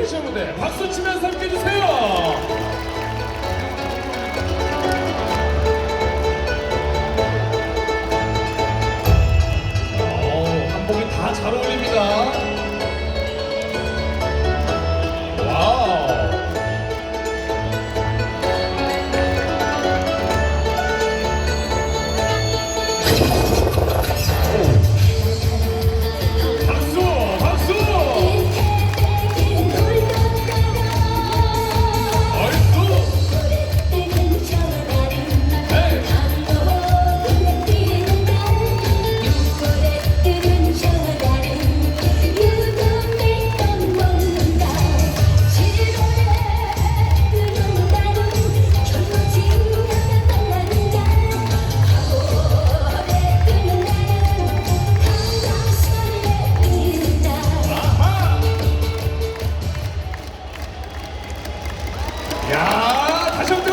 패션 무대 박수 치면서 함께 해주세요. 어, 한복이 다잘 어울립니다. 야, 다시 한번